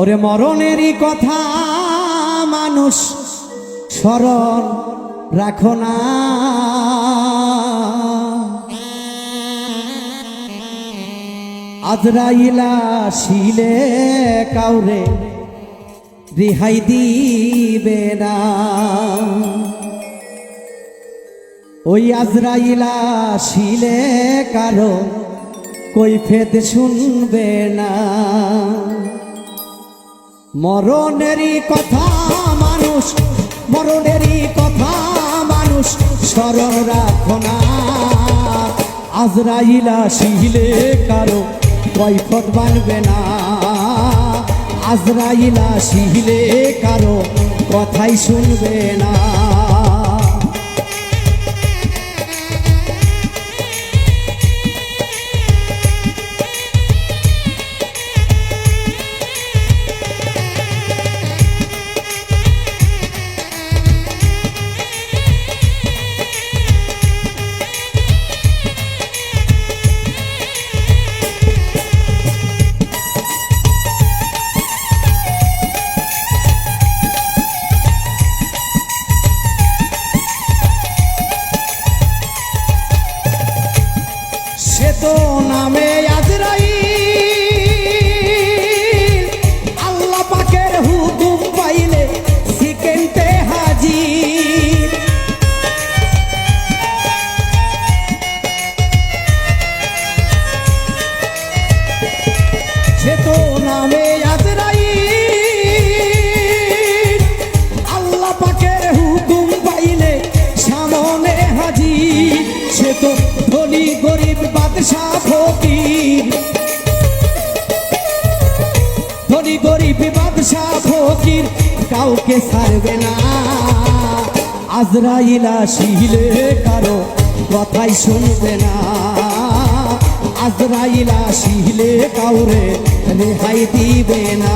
ওরে মরণেরই কথা মানুষ স্মরণ রাখো না। আজরাইলা শিলে কাউরে রিহাই দিবে না। ওই আজরাইলা শিলে কারও কৈফেদ শুনবে না। মরণেরই কথা মানুষ, মরণেরই কথা মানুষ, স্মরণ রাখো না। আজরাইলা শিহিলে কারও কৈফত বানবে না। আজরাইলা শিহিলে কারও কথাই শুনবে না। নামে আজরাই হুকুম পাইলে সামনে হাজির। সে তো ধনী গরিব বাদশাহ ফকির। ধনী গরিব বাদশাহ ফকির, কাউকে ছাড়বে না। আজরাইলা শিলে কারও কথাই শুনবে না। আজরাইলা শিলে কাউরে রেহাই দিবে না